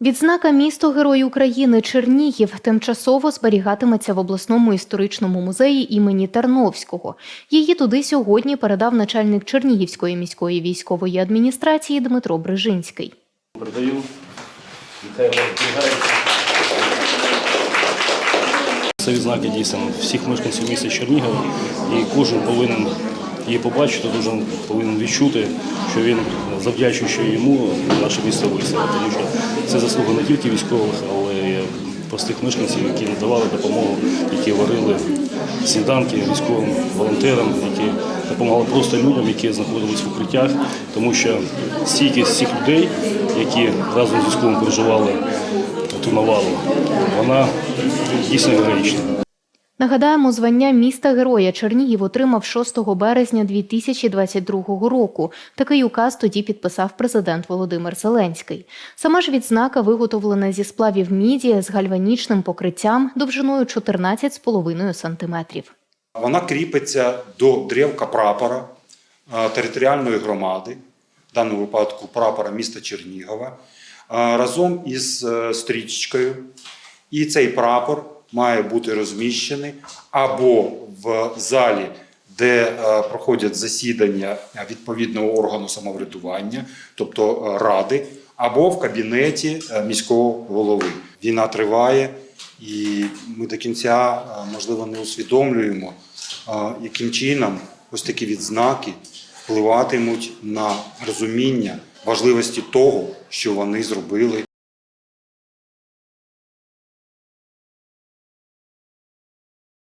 Відзнака місто Герой України Чернігів тимчасово зберігатиметься в обласному історичному музеї імені Тарновського. Її туди сьогодні передав начальник Чернігівської міської військової адміністрації Дмитро Брижинський. Передаю. Це відзнаки дійсно всіх мешканців міста Чернігова, і кожен повинен її побачити, кожен повинен відчути, що він, завдячуючи йому, наше місто вистояло. Тому що це заслуга не тільки військових, але й простих мешканців, які надавали допомогу, які варили сніданки військовим волонтерам, які допомагали просто людям, які знаходились в укриттях, тому що стійкість цих людей, які разом з військовим переживали ту навалу, вона дійсно героїчна. Нагадаємо, звання міста Героя Чернігів отримав 6 березня 2022 року. Такий указ тоді підписав президент Володимир Зеленський. Сама ж відзнака виготовлена зі сплавів міді з гальванічним покриттям довжиною 14,5 сантиметрів. Вона кріпиться до древка прапора територіальної громади, в даному випадку прапора міста Чернігова, разом із е, стрічкою. І цей прапор має бути розміщений або в залі, де е, проходять засідання відповідного органу самоврядування, тобто е, ради, або в кабінеті е, міського голови. Війна триває, і ми до кінця, можливо, не усвідомлюємо, яким чином ось такі відзнаки впливатимуть на розуміння важливості того, що вони зробили